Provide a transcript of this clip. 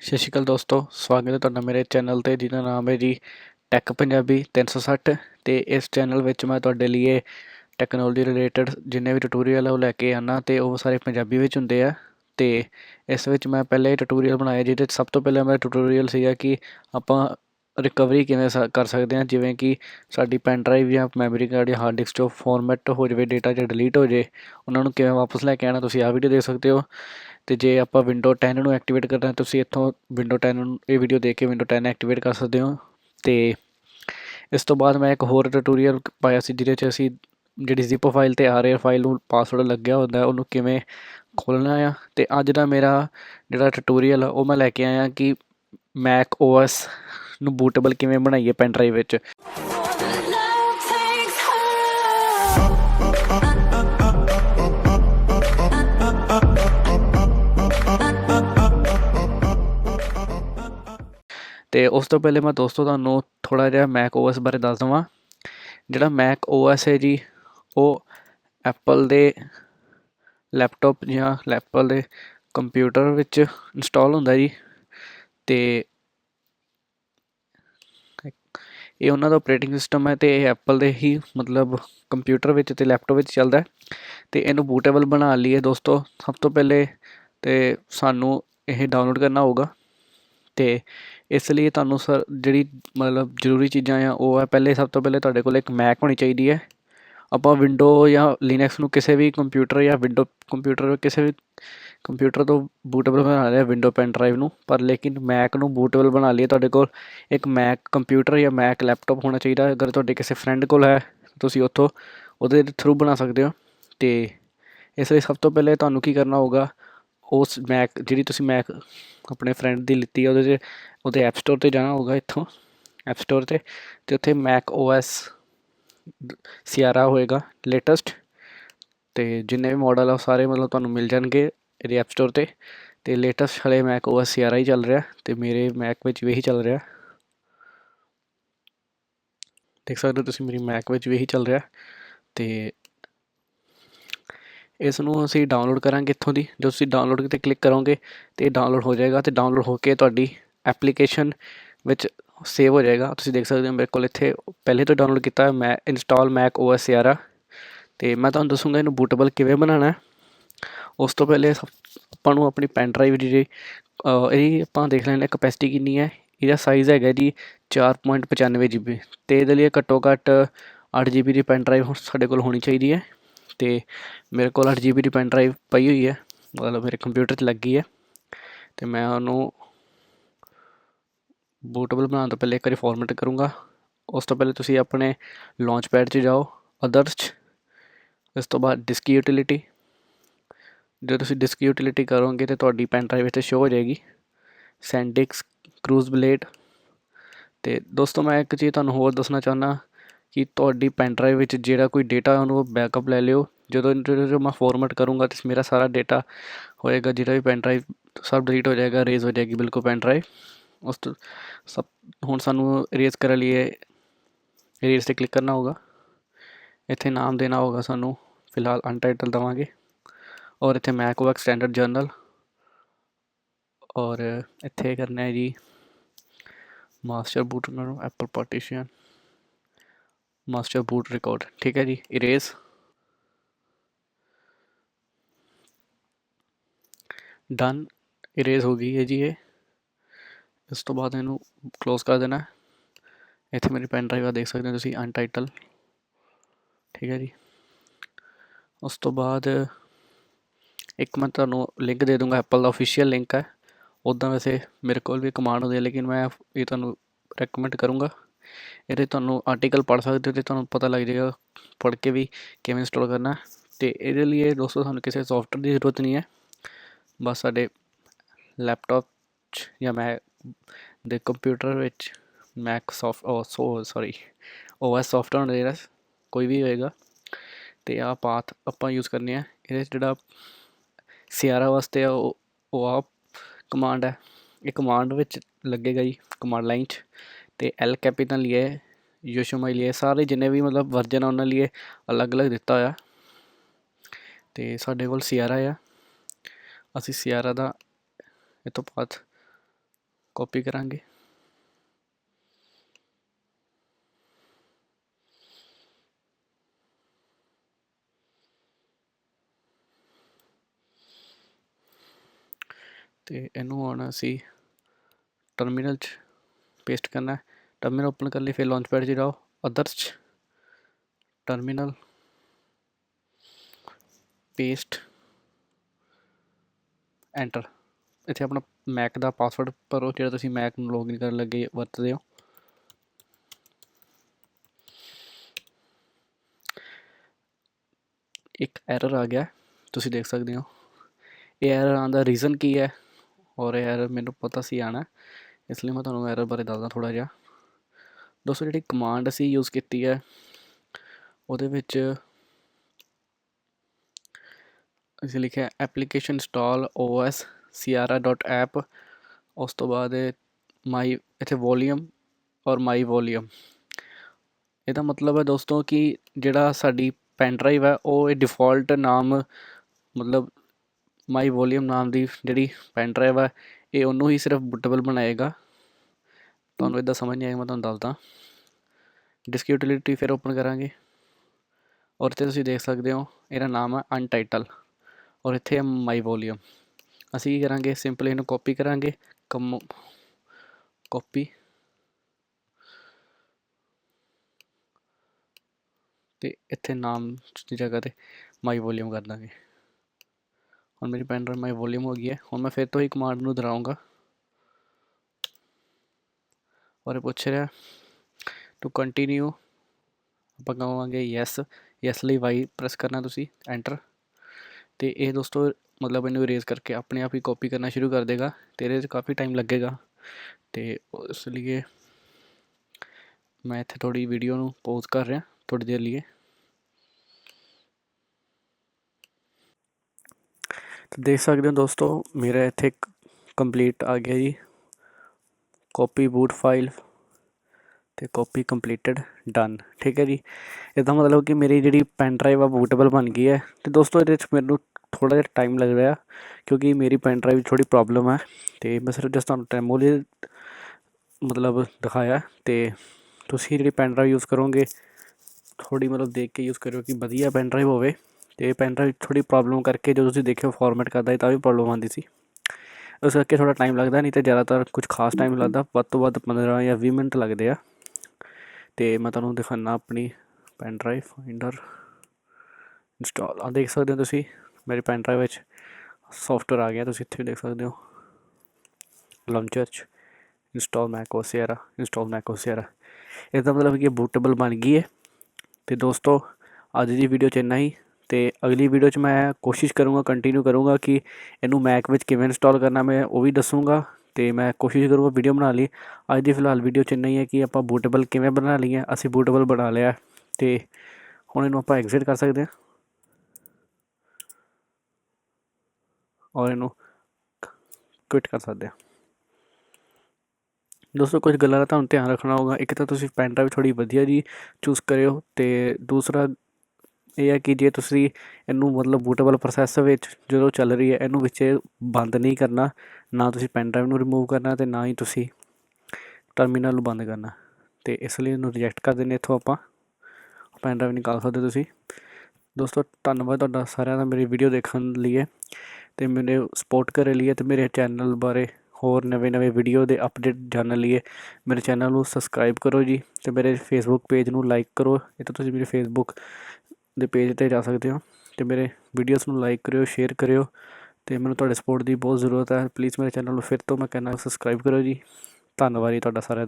ਸਤਿ ਸ਼੍ਰੀ ਅਕਾਲ ਦੋਸਤੋ, ਸਵਾਗਤ ਹੈ ਤੁਹਾਡਾ ਮੇਰੇ ਚੈਨਲ ਤੇ, ਜਿਹਦਾ ਨਾਮ ਹੈ ਜੀ ਟੈਕ ਪੰਜਾਬੀ 360 ਤੇ ਇਸ ਚੈਨਲ ਵਿੱਚ ਮੈਂ ਤੁਹਾਡੇ ਲਈ ਟੈਕਨੋਲੋਜੀ ਰਿਲੇਟਡ ਜਿੰਨੇ ਵੀ ਟਿਊਟੋਰੀਅਲ ਆ ਉਹ ਲੈ ਕੇ ਆਣਾ ਤੇ ਉਹ ਸਾਰੇ ਪੰਜਾਬੀ ਵਿੱਚ ਹੁੰਦੇ ਆ ਤੇ ਇਸ ਵਿੱਚ ਮੈਂ ਪਹਿਲੇ ਟਿਊਟੋਰੀਅਲ ਬਣਾਇਆ ਜਿਹਦੇ ਸਭ ਤੋਂ ਪਹਿਲਾਂ ਮੇਰਾ ਟਿਊਟੋਰੀਅਲ ਸੀਗਾ ਕਿ ਆਪਾਂ ਰਿਕਵਰੀ ਕਿਵੇਂ ਸ- ਕਰ ਸਕਦੇ ਹਾਂ, ਜਿਵੇਂ ਕਿ ਸਾਡੀ ਪੈਨ ਡਰਾਈਵ ਜਾਂ ਮੈਮਰੀ ਕਾਰਡ ਜਾਂ ਹਾਰਡ ਡਿਸਕ 'ਚੋਂ ਫਾਰਮੈਟ ਹੋ ਜਾਵੇ ਡੇਟਾ ਜਾਂ ਡਿਲੀਟ ਹੋ ਜਾਵੇ ਉਹਨਾਂ ਨੂੰ ਕਿਵੇਂ ਵਾਪਸ ਲੈ ਕੇ ਆਣਾ ਤੁਸੀਂ ਆਹ ਵੀਡੀਓ ਦੇਖ ਸਕਦੇ ਹੋ। ਤੇ ਜੇ ਆਪਾਂ ਵਿੰਡੋ 10 ਨੂੰ ਐਕਟੀਵੇਟ ਕਰਨਾ ਤੁਸੀਂ ਇੱਥੋਂ ਵਿੰਡੋ 10 ਨੂੰ ਇਹ ਵੀਡੀਓ ਦੇਖ ਕੇ ਵਿੰਡੋ 10 ਐਕਟੀਵੇਟ ਕਰ ਸਕਦੇ ਹੋ। ਤੇ ਇਸ ਤੋਂ ਬਾਅਦ ਮੈਂ ਇੱਕ ਹੋਰ ਟਿਊਟੋਰੀਅਲ ਪਾਇਆ ਸੀ, ਜਿਹਦੇ 'ਚ ਅਸੀਂ ਜਿਹੜੀ zip ਫਾਈਲ ਤੇ ਆਰ ਫਾਈਲ ਨੂੰ ਪਾਸਵਰਡ ਲੱਗਿਆ ਹੁੰਦਾ ਉਹਨੂੰ ਕਿਵੇਂ ਖੋਲਣਾ ਆ। ਤੇ ਅੱਜ ਦਾ ਮੇਰਾ ਜਿਹੜਾ ਟਿਊਟੋਰੀਅਲ ਆ, ਉਹ ਮੈਂ ਲੈ ਕੇ ਆਇਆ ਕਿ ਮੈਕ OS ਨੂੰ ਬੂਟੇਬਲ ਕਿਵੇਂ ਬਣਾਈਏ ਪੈਨ ਡਰਾਈਵ ਵਿੱਚ। ਤੇ ਉਸ ਤੋਂ ਪਹਿਲੇ ਮੈਂ ਦੋਸਤੋ ਤੁਹਾਨੂੰ ਥੋੜਾ ਜਿਹਾ ਮੈਕ OS ਬਾਰੇ ਦੱਸ ਦਵਾਂ। ਜਿਹੜਾ ਮੈਕ OS ਹੈ ਜੀ, ਉਹ ਐਪਲ ਦੇ ਲੈਪਟਾਪ ਜਾਂ ਐਪਲ ਦੇ ਕੰਪਿਊਟਰ ਵਿੱਚ ਇੰਸਟਾਲ ਹੁੰਦਾ ਜੀ ਤੇ ਇਹ ਉਹਨਾਂ ਦਾ ਆਪਰੇਟਿੰਗ ਸਿਸਟਮ ਹੈ ਤੇ ਇਹ ਐਪਲ ਦੇ ਹੀ ਮਤਲਬ ਕੰਪਿਊਟਰ ਵਿੱਚ ਤੇ ਲੈਪਟਾਪ ਵਿੱਚ ਚੱਲਦਾ ਹੈ ਤੇ ਇਹਨੂੰ ਬੂਟੇਬਲ ਬਣਾ ਲਈਏ ਦੋਸਤੋ। ਸਭ ਤੋਂ ਪਹਿਲੇ ਤੇ ਸਾਨੂੰ ਇਹ ਡਾਊਨਲੋਡ ਕਰਨਾ ਹੋਊਗਾ ਤੇ ਇਸ ਲਈ ਤੁਹਾਨੂੰ ਸਰ ਜਿਹੜੀ ਮਤਲਬ ਜ਼ਰੂਰੀ ਚੀਜ਼ਾਂ ਆ, ਉਹ ਹੈ ਪਹਿਲੇ ਸਭ ਤੋਂ ਪਹਿਲੇ ਤੁਹਾਡੇ ਕੋਲ ਇੱਕ ਮੈਕ ਹੋਣੀ ਚਾਹੀਦੀ ਹੈ। ਆਪਾਂ ਵਿੰਡੋ ਜਾਂ ਲਿਨਕਸ ਨੂੰ ਕਿਸੇ ਵੀ ਕੰਪਿਊਟਰ ਜਾਂ ਵਿੰਡੋ ਕੰਪਿਊਟਰ ਕਿਸੇ ਵੀ ਕੰਪਿਊਟਰ ਤੋਂ ਬੂਟੇਬਲ ਬਣਾ ਲਿਆ ਵਿੰਡੋ ਪੈਨ ਡਰਾਈਵ ਨੂੰ, ਪਰ ਲੇਕਿਨ ਮੈਕ ਨੂੰ ਬੂਟੇਬਲ ਬਣਾ ਲਈ ਤੁਹਾਡੇ ਕੋਲ ਇੱਕ ਮੈਕ ਕੰਪਿਊਟਰ ਜਾਂ ਮੈਕ ਲੈਪਟਾਪ ਹੋਣਾ ਚਾਹੀਦਾ। ਅਗਰ ਤੁਹਾਡੇ ਕਿਸੇ ਫਰੈਂਡ ਕੋਲ ਹੈ, ਤੁਸੀਂ ਉੱਥੋਂ ਉਹਦੇ ਥਰੂ ਬਣਾ ਸਕਦੇ ਹੋ। ਤੇ ਇਸ ਲਈ ਸਭ ਤੋਂ ਪਹਿਲੇ ਤੁਹਾਨੂੰ ਕੀ ਕਰਨਾ ਹੋਊਗਾ ਉਸ ਮੈਕ ਜਿਹੜੀ ਤੁਸੀਂ ਮੈਕ ਆਪਣੇ ਫਰੈਂਡ ਦੀ ਲਿੱਤੀ ਹੈ ਉਹਦੇ 'ਚ, ਉਹਦੇ ਐਪ ਸਟੋਰ ਤੇ ਜਾਣਾ ਹੋਊਗਾ ਇੱਥੋਂ ਐਪ ਸਟੋਰ ਤੇ ਤੇ ਉੱਥੇ ਮੈਕ OS ਸਿਆਰਾ ਹੋਏਗਾ ਲੇਟੈਸਟ ਤੇ ਜਿੰਨੇ ਵੀ ਮਾਡਲ ਆ ਉਹ ਸਾਰੇ ਮਤਲਬ ਤੁਹਾਨੂੰ ਮਿਲ ਜਾਣਗੇ ਇਹਦੇ ਐਪ ਸਟੋਰ ਤੇ ਤੇ ਲੇਟੈਸਟ ਹਲੇ ਮੈਕ OS ਸਿਆਰਾ ਹੀ ਚੱਲ ਰਿਹਾ, ਤੇ ਮੇਰੇ ਮੈਕ ਵਿੱਚ ਵੀ ਇਹੀ ਚੱਲ ਰਿਹਾ। ਦੇਖ ਸਕਦੇ ਹੋ ਤੁਸੀਂ ਮੇਰੀ ਮੈਕ ਵਿੱਚ ਵੀ ਇਹੀ ਚੱਲ ਰਿਹਾ, ਤੇ ਇਸ ਨੂੰ ਅਸੀਂ ਡਾਊਨਲੋਡ ਕਰਾਂਗੇ ਇੱਥੋਂ ਦੀ। ਜਦੋਂ ਤੁਸੀਂ ਡਾਊਨਲੋਡ ਤੇ ਕਲਿੱਕ ਕਰੋਗੇ ਤੇ ਇਹ ਡਾਊਨਲੋਡ ਹੋ ਜਾਏਗਾ ਤੇ ਡਾਊਨਲੋਡ ਹੋ ਕੇ ਤੁਹਾਡੀ ਐਪਲੀਕੇਸ਼ਨ ਵਿੱਚ ਸੇਵ ਹੋ ਜਾਏਗਾ। ਤੁਸੀਂ ਦੇਖ ਸਕਦੇ ਹੋ ਮੇਰੇ ਕੋਲ ਇੱਥੇ ਪਹਿਲੇ ਤੋਂ ਡਾਊਨਲੋਡ ਕੀਤਾ ਹੈ ਮੈਂ ਇੰਸਟਾਲ ਮੈਕ OS ਸਿਆਰਾ ਤੇ ਮੈਂ ਤੁਹਾਨੂੰ ਦੱਸੂਗਾ ਇਹਨੂੰ ਬੂਟੇਬਲ ਕਿਵੇਂ ਬਣਾਉਣਾ ਉਸ ਤੋਂ ਪਹਿਲੇ ਆਪਾਂ ਨੂੰ ਆਪਣੀ ਪੈਨ ਡਰਾਈਵ ਜਿਹੜੀ ਇਹਦੀ ਆਪਾਂ ਦੇਖ ਲੈਂਦੇ ਕਪੈਸਿਟੀ ਕਿੰਨੀ ਹੈ। ਇਹਦਾ ਸਾਈਜ਼ ਹੈਗਾ ਜੀ 4.95 GB ਤੇ ਇਹਦੇ ਲਈ ਘੱਟੋ ਘੱਟ 8 GB ਦੀ ਪੈਨ ਡਰਾਈਵ ਸਾਡੇ ਕੋਲ ਹੋਣੀ ਚਾਹੀਦੀ ਹੈ। ਤੇ ਮੇਰੇ ਕੋਲ 8 GB ਦੀ ਪੈਨ ਡਰਾਈਵ ਪਈ ਹੋਈ ਹੈ, ਮਤਲਬ ਮੇਰੇ ਕੰਪਿਊਟਰ 'ਚ ਲੱਗੀ ਹੈ ਤੇ ਮੈਂ ਉਹਨੂੰ ਬੂਟੇਬਲ ਬਣਾਉਣ ਤੋਂ ਪਹਿਲੇ ਇੱਕ ਵਾਰੀ ਫਾਰਮੈਟ ਕਰੂੰਗਾ। ਉਸ ਤੋਂ ਪਹਿਲੇ ਤੁਸੀਂ ਆਪਣੇ ਲਾਂਚ ਪੈਡ 'ਚ ਜਾਓ ਅਦਰਸ 'ਚ, ਇਸ ਤੋਂ ਬਾਅਦ ਡਿਸਕ ਯੂਟਿਲਿਟੀ ਜੇ ਤੁਸੀਂ ਡਿਸਕ ਯੂਟਿਲਿਟੀ ਕਰੋਗੇ ਤੇ ਤੁਹਾਡੀ ਪੈਨ ਡਰਾਈਵ ਇੱਥੇ ਸ਼ੋ ਹੋ ਜਾਏਗੀ। ਸੈਂਡਿਕਸ ਕਰੂਜ਼ ਬਲੇਡ ਤੇ ਦੋਸਤੋ ਮੈਂ ਇੱਕ ਚੀਜ਼ ਤੁਹਾਨੂੰ ਹੋਰ ਦੱਸਣਾ ਚਾਹੁੰਦਾ ਕਿ ਤੁਹਾਡੀ ਪੈਨ ਡਰਾਈਵ ਵਿੱਚ ਜਿਹੜਾ ਕੋਈ ਡੇਟਾ ਉਹਨੂੰ ਬੈਕਅਪ ਲੈ ਲਿਓ। ਜਦੋਂ ਜਦੋਂ ਮੈਂ ਫਾਰਮੈਟ ਕਰੂੰਗਾ ਤੇ ਮੇਰਾ ਸਾਰਾ ਡੇਟਾ ਹੋਏਗਾ, ਜਿਹੜਾ ਵੀ ਪੈਨ ਡਰਾਈਵ ਸਭ ਡਿਲੀਟ ਹੋ ਜਾਏਗਾ ਰੇਜ਼ ਹੋ ਜਾਏਗੀ ਬਿਲਕੁਲ ਪੈਨ ਡਰਾਈਵ ਉਸ ਤੋਂ ਸਭ ਹੁਣ ਸਾਨੂੰ ਰੇਜ਼ ਕਰਨ ਲਈ ਰੇਜ਼ ਤੇ ਕਲਿੱਕ ਕਰਨਾ ਹੋਗਾ ਇੱਥੇ ਨਾਮ ਦੇਣਾ ਹੋਗਾ ਸਾਨੂੰ। ਫਿਲਹਾਲ ਅਨਟਾਈਟਲ ਦਵਾਂਗੇ। ਔਰ ਇੱਥੇ ਮੈਕ OS ਸਟੈਂਡਰਡ ਜਰਨਲ ਔਰ ਇੱਥੇ ਕਰਨਾ ਹੈ ਜੀ ਮਾਸਟਰ ਬੂਟ ਨੂੰ Apple partition master boot record ਠੀਕ ਹੈ ਜੀ ਇਰੇਜ਼ ਡਨ ਇਰੇਜ਼ ਹੋ ਗਈ ਹੈ ਜੀ ਇਹ। ਇਸ ਤੋਂ ਬਾਅਦ ਇਹਨੂੰ ਕਲੋਜ਼ ਕਰ ਦੇਣਾ। ਇੱਥੇ ਮੇਰੀ ਪੈਨ ਡਰਾਈਵ ਆ, ਦੇਖ ਸਕਦੇ ਹੋ ਤੁਸੀਂ ਅਨਟਾਈਟਲ ਠੀਕ ਹੈ ਜੀ। ਉਸ ਤੋਂ ਬਾਅਦ ਇੱਕ ਮੈਂ ਤੁਹਾਨੂੰ ਲਿੰਕ ਦੇ ਦੂੰਗਾ ਐਪਲ ਦਾ ਅਫੀਸ਼ੀਅਲ ਲਿੰਕ ਹੈ। ਉੱਦਾਂ ਵੈਸੇ ਮੇਰੇ ਕੋਲ ਵੀ ਕਮਾਂਡ ਹੁੰਦੀ ਹੈ, ਲੇਕਿਨ ਮੈਂ ਇਹ ਤੁਹਾਨੂੰ ਰეკਮੈਂਡ ਕਰੂੰਗਾ। ਇਹਦੇ ਤੁਹਾਨੂੰ ਆਰਟੀਕਲ ਪੜ੍ਹ ਸਕਦੇ ਹੋ ਤੇ ਤੁਹਾਨੂੰ ਪਤਾ ਲੱਗ ਜਾਏਗਾ ਪੜ੍ਹ ਕੇ ਵੀ ਕਿਵੇਂ ਇੰਸਟਾਲ ਕਰਨਾ ਹੈ। ਤੇ ਇਹਦੇ ਲਈ ਦੋਸਤੋ ਸਾਨੂੰ ਕਿਸੇ ਸੌਫਟਵੇਅਰ ਦੀ ਜ਼ਰੂਰਤ ਨਹੀਂ ਹੈ। ਬਸ ਸਾਡੇ ਲੈਪਟਾਪ 'ਚ ਜਾਂ ਮੈਂ ਦੇ ਕੰਪਿਊਟਰ ਵਿੱਚ ਮੈਕ ਸੌਫਟ ਉਹ ਸੋ ਸੌਰੀ OS ਸੌਫਟਵੇਅਰ ਹੁੰਦਾ ਜਿਹੜਾ, ਕੋਈ ਵੀ ਹੋਏਗਾ। ਤੇ ਆਹ ਪਾਥ ਆਪਾਂ ਯੂਜ਼ ਕਰਨੇ ਆ। ਇਹਦੇ 'ਚ ਜਿਹੜਾ ਸਿਆਰਾ ਵਾਸਤੇ ਆ, ਉਹ ਆ ਕਮਾਂਡ ਹੈ। ਇਹ ਕਮਾਂਡ ਵਿੱਚ ਲੱਗੇਗਾ ਜੀ ਕਮਾਂਡ ਲਾਈਨ 'ਚ। ਤੇ ਐਲ ਕੈਪੀਟਲ ਲਈ ਹੈ ਯੋਸ਼ੋਮਾਈ ਲਈ ਸਾਰੇ ਜਿੰਨੇ ਵੀ ਮਤਲਬ ਵਰਜਨ ਆ ਉਹਨਾਂ ਲਈ ਅਲੱਗ-ਅਲੱਗ ਦਿੱਤਾ ਹੋਇਆ। ਤੇ ਸਾਡੇ ਕੋਲ ਸਿਆਰਾ ਆ। ਅਸੀਂ ਸਿਆਰਾ ਦਾ ਇਹ ਤੋਂ ਬਾਅਦ ਕਾਪੀ ਕਰਾਂਗੇ। ਤੇ ਇਹਨੂੰ ਆਉਣਾ ਅਸੀਂ ਟਰਮੀਨਲ 'ਚ ਪੇਸਟ ਕਰਨਾ ਹੈ। ਟਰਮੀਨਲ ਓਪਨ ਕਰ ਲਈ ਫਿਰ ਲਾਂਚਪੈਡ 'ਚ ਜਾਓ ਅਦਰਸ 'ਚ। ਟਰਮੀਨਲ ਪੇਸਟ ਐਂਟਰ ਇੱਥੇ ਆਪਣਾ ਮੈਕ ਦਾ ਪਾਸਵਰਡ ਭਰੋ, ਜਿਹੜਾ ਤੁਸੀਂ ਮੈਕ ਨੂੰ ਲੌਗਇਨ ਕਰਨ ਲੱਗੇ ਵਰਤਦੇ ਹੋ। ਇੱਕ ਐਰਰ ਆ ਗਿਆ, ਤੁਸੀਂ ਦੇਖ ਸਕਦੇ ਹੋ। ਇਹ ਐਰਰ ਆਉਣ ਦਾ ਰੀਜ਼ਨ ਕੀ ਹੈ? ਔਰ ਇਹ ਐਰਰ ਮੈਨੂੰ ਪਤਾ ਸੀ ਆਣਾ ਇਸ ਲਈ ਮੈਂ ਤੁਹਾਨੂੰ ਐਰਰ ਬਾਰੇ ਦੱਸਦਾ ਥੋੜਾ ਜਿਹਾ। ਦੋਸਤੋ, ਜਿਹੜੀ ਕਮਾਂਡ ਅਸੀਂ ਯੂਜ਼ ਕੀਤੀ ਹੈ, ਉਹਦੇ ਵਿੱਚ ਅਸੀਂ ਲਿਖਿਆ ਐਪਲੀਕੇਸ਼ਨ ਇੰਸਟਾਲ ਓਐਸ sierra.app ਉਸ ਤੋਂ ਬਾਅਦ ਮਾਈ ਇੱਥੇ ਵੋਲੀਅਮ ਔਰ ਮਾਈ ਵੋਲੀਅਮ ਇਹਦਾ ਮਤਲਬ ਹੈ ਦੋਸਤੋ ਕਿ ਜਿਹੜਾ ਸਾਡੀ ਪੈਨ ਡਰਾਈਵ ਹੈ, ਉਹ ਇਹ ਡਿਫਾਲਟ ਨਾਮ, ਮਤਲਬ ਮਾਈ ਵੋਲੀਅਮ ਨਾਮ ਦੀ ਜਿਹੜੀ ਪੈਨ ਡਰਾਈਵ ਹੈ ਇਹ ਉਹਨੂੰ ਹੀ ਸਿਰਫ ਬੁਟੇਬਲ ਬਣਾਏਗਾ। ਤੁਹਾਨੂੰ ਇਦਾਂ ਸਮਝ ਨਹੀਂ ਆਏਗਾ ਮੈਂ ਤੁਹਾਨੂੰ ਦੱਸਦਾ। ਡਿਸਕ ਯੂਟਿਲਿਟੀ ਫਿਰ ਓਪਨ ਕਰਾਂਗੇ। ਔਰ ਇੱਥੇ ਤੁਸੀਂ ਦੇਖ ਸਕਦੇ ਹੋ, ਇਹਦਾ ਨਾਮ ਹੈ ਅਨਟਾਈਟਲ ਔਰ ਇੱਥੇ ਹੈ ਮਾਈ ਵੋਲੀਅਮ ਅਸੀਂ ਕੀ ਕਰਾਂਗੇ? ਸਿੰਪਲੀ ਇਹਨੂੰ ਕਾਪੀ ਕਰਾਂਗੇ। ਕਮ ਕਾਪੀ ਤੇ ਇੱਥੇ ਨਾਮ ਦੀ ਜਗ੍ਹਾ ਤੇ ਮਾਈ ਵੋਲੀਅਮ ਕਰ ਦਾਂਗੇ। ਹੁਣ ਮੇਰੀ ਪੈਨ ਡਰਾਈਵ ਮਾਈ ਵੋਲੀਅਮ ਹੋ ਗਈ ਹੈ। ਹੁਣ ਮੈਂ ਫਿਰ ਤੋਂ ਹੀ ਕਮਾਂਡ ਨੂੰ ਦੁਹਰਾਊਂਗਾ ਔਰ ਇਹ ਪੁੱਛ ਰਿਹਾ ਟੂ ਕੰਟੀਨਿਊ ਆਪਾਂ ਕਹਾਂਗੇ ਯੈਸ ਯੈਸ ਲਈ ਵਾਈ ਪ੍ਰੈਸ ਕਰਨਾ ਤੁਸੀਂ ਐਂਟਰ ਤੇ ਇਹ ਦੋਸਤੋ, ਮਤਲਬ ਇਹਨੂੰ ਇਰੇਜ਼ ਕਰਕੇ ਆਪਣੇ ਆਪ ਹੀ ਕਾਪੀ ਕਰਨਾ ਸ਼ੁਰੂ ਕਰ ਦੇਗਾ। ਤੇ ਇਹਦੇ 'ਚ ਕਾਫੀ ਟਾਈਮ ਲੱਗੇਗਾ। ਤੇ ਉਸ ਲਈ ਮੈਂ ਇੱਥੇ ਥੋੜੀ ਵੀਡੀਓ ਨੂੰ ਪੌਜ਼ ਕਰ ਰਿਹਾ ਥੋੜੀ ਦੇਰ ਲਈ ਦੇਖ ਸਕਦੇ ਹੋ ਦੋਸਤੋ, ਮੇਰਾ ਇੱਥੇ ਕੰਪਲੀਟ ਆ ਗਿਆ ਜੀ। ਕਾਪੀ ਬੂਟ ਫਾਈਲ ਤੇ ਕਾਪੀ ਕੰਪਲੀਟਡ ਡਨ ਠੀਕ ਹੈ ਜੀ। ਇਹਦਾ ਮਤਲਬ ਕਿ ਮੇਰੀ ਜਿਹੜੀ ਪੈਨ ਡਰਾਈਵ ਆ ਬੂਟੇਬਲ ਬਣ ਗਈ ਹੈ। ਤੇ ਦੋਸਤੋ, ਇਹਦੇ ਵਿੱਚ ਮੈਨੂੰ ਥੋੜਾ ਜਿਹਾ ਟਾਈਮ ਲੱਗ ਰਿਹਾ, ਕਿਉਂਕਿ ਮੇਰੀ ਪੈਨ ਡਰਾਈਵ ਥੋੜੀ ਪ੍ਰੋਬਲਮ ਹੈ। ਤੇ ਮੈਂ ਸਿਰਫ ਜਸਟ ਤੁਹਾਨੂੰ ਡੈਮੋ ਲਈ ਮਤਲਬ ਦਿਖਾਇਆ। ਤੇ ਤੁਸੀਂ ਜਿਹੜੀ ਪੈਨ ਡਰਾਈਵ ਯੂਜ਼ ਕਰੋਗੇ ਥੋੜੀ ਮਤਲਬ ਦੇਖ ਕੇ ਯੂਜ਼ ਕਰਿਓ ਕਿ ਵਧੀਆ ਪੈਨ ਡਰਾਈਵ ਹੋਵੇ। ਤੇ ਪੈਨ ਡਰਾਈਵ ਥੋੜੀ ਪ੍ਰੋਬਲਮ ਕਰਕੇ ਜਦੋਂ ਤੁਸੀਂ ਦੇਖਿਓ ਫਾਰਮੈਟ ਕਰਦਾ ਤਾਂ ਵੀ ਪ੍ਰੋਬਲਮ ਆਉਂਦੀ ਸੀ। ਉਸ ਕਰਕੇ ਥੋੜਾ ਟਾਈਮ ਲੱਗਦਾ ਨਹੀਂ ਤੇ ਜ਼ਿਆਦਾਤਰ ਕੁਝ ਖਾਸ ਟਾਈਮ ਲੱਗਦਾ। ਵੱਧ ਤੋਂ ਵੱਧ 15 ਜਾਂ 20 ਮਿੰਟ ਲੱਗਦੇ ਆ। ਤੇ ਮੈਂ ਤੁਹਾਨੂੰ ਦਿਖਾਣਾ ਆਪਣੀ ਪੈਨ ਡਰਾਈਵ ਫਾਈਂਡਰ ਇੰਸਟਾਲ ਆ ਦੇਖ ਸਕਦੇ ਹੋ ਤੁਸੀਂ ਮੇਰੀ ਪੈਨ ਡਰਾਈਵ ਵਿੱਚ ਸੌਫਟਵੇਅਰ ਆ ਗਿਆ ਤੁਸੀਂ ਇੱਥੇ ਦੇਖ ਸਕਦੇ ਹੋ। ਲਾਂਚਰ 'ਚ install Mac O Sierra install Mac O Sierra ਇਹਦਾ ਮਤਲਬ ਕਿ ਬੂਟੇਬਲ ਬਣ ਗਈ ਹੈ ਤੇ ਦੋਸਤੋ ਅੱਜ ਦੀ ਵੀਡੀਓ 'ਚ ਇੰਨਾ ਹੀ। ਅਤੇ ਅਗਲੀ ਵੀਡੀਓ 'ਚ ਮੈਂ ਕੋਸ਼ਿਸ਼ ਕਰੂੰਗਾ ਕੰਟੀਨਿਊ ਕਰੂੰਗਾ ਕਿ ਇਹਨੂੰ ਮੈਕ ਵਿੱਚ ਕਿਵੇਂ ਇੰਸਟਾਲ ਕਰਨਾ ਮੈਂ ਉਹ ਵੀ ਦੱਸੂੰਗਾ ਤੇ ਮੈਂ ਕੋਸ਼ਿਸ਼ ਕਰੂੰਗਾ ਵੀਡੀਓ ਬਣਾ ਲਈ। ਅੱਜ ਦੀ ਫਿਲਹਾਲ ਵੀਡੀਓ 'ਚ ਇੰਨਾ ਹੀ ਹੈ ਕਿ ਆਪਾਂ ਬੂਟੇਬਲ ਕਿਵੇਂ ਬਣਾ ਲਈਏ, ਅਸੀਂ ਬੂਟੇਬਲ ਬਣਾ ਲਿਆ ਤੇ ਹੁਣ ਇਹਨੂੰ ਆਪਾਂ ਐਗਜ਼ਿਟ ਕਰ ਸਕਦੇ ਹਾਂ। ਔਰ ਇਹਨੂੰ ਕੁਇਟ ਕਰ ਸਕਦੇ ਹਾਂ। ਦੋਸਤੋ, ਕੁਝ ਗੱਲਾਂ ਦਾ ਤੁਹਾਨੂੰ ਧਿਆਨ ਰੱਖਣਾ ਹੋਗਾ ਇੱਕ ਤਾਂ ਤੁਸੀਂ ਪੈਨ ਡਰਾਈਵ ਥੋੜੀ ਵਧੀਆ ਜੀ ਚੂਜ਼ ਕਰਿਓ ਤੇ ਦੂਸਰਾ ਇਹ ਹੈ ਕਿ ਜੇ ਤੁਸੀਂ ਇਹਨੂੰ ਮਤਲਬ ਬੂਟੇਬਲ ਪ੍ਰੋਸੈਸ ਵਿੱਚ ਜਦੋਂ ਚੱਲ ਰਹੀ ਹੈ, ਇਹਨੂੰ ਵਿੱਚ ਬੰਦ ਨਹੀਂ ਕਰਨਾ, ਨਾ ਤੁਸੀਂ ਪੈਨ ਡਰਾਈਵ ਨੂੰ ਰਿਮੂਵ ਕਰਨਾ ਤੇ ਨਾ ਹੀ ਤੁਸੀਂ ਟਰਮੀਨਲ ਨੂੰ ਬੰਦ ਕਰਨਾ। ਤੇ ਇਸ ਲਈ ਇਹਨੂੰ ਰਿਜੈਕਟ ਕਰ ਦਿੰਦੇ ਇੱਥੋਂ ਆਪਾਂ। ਪੈਨ ਡਰਾਈਵ ਨਿਕਾਲ ਸਕਦੇ ਤੁਸੀਂ। ਦੋਸਤੋ, ਧੰਨਵਾਦ ਤੁਹਾਡਾ ਸਾਰਿਆਂ ਦਾ ਮੇਰੀ ਵੀਡੀਓ ਦੇਖਣ ਲਈ। ਤੇ ਮੇਰੇ ਸਪੋਰਟ ਕਰਨ ਲਈ ਤੇ ਮੇਰੇ ਚੈਨਲ ਬਾਰੇ ਹੋਰ ਨਵੇਂ ਨਵੇਂ ਵੀਡੀਓ ਦੇ ਅਪਡੇਟ ਜਾਣਨ ਲਈ ਮੇਰੇ ਚੈਨਲ ਨੂੰ ਸਬਸਕ੍ਰਾਈਬ ਕਰੋ ਜੀ। ਤੇ ਮੇਰੇ ਫੇਸਬੁੱਕ ਪੇਜ ਨੂੰ ਲਾਈਕ ਕਰੋ। ਇਹ ਤਾਂ ਤੁਸੀਂ ਮੇਰੇ ਫੇਸਬੁੱਕ ਦੇ ਪੇਜ ਤੇ ਜਾ ਸਕਦੇ ਹੋ ਤੇ ਮੇਰੇ ਵੀਡੀਓਜ਼ ਨੂੰ ਲਾਈਕ ਕਰਿਓ ਸ਼ੇਅਰ ਕਰਿਓ ਤੇ ਮੈਨੂੰ ਤੁਹਾਡੇ ਸਪੋਰਟ ਦੀ ਬਹੁਤ ਜ਼ਰੂਰਤ ਹੈ। ਪਲੀਜ਼ ਮੇਰੇ ਚੈਨਲ ਨੂੰ ਫਿਰ ਤੋਂ ਮੈਂ ਕਹਿੰਦਾ ਸਬਸਕ੍ਰਾਈਬ ਕਰੋ ਜੀ। ਧੰਨਵਾਦ ਜੀ ਤੁਹਾਡਾ ਸਾਰਿਆਂ ਦਾ।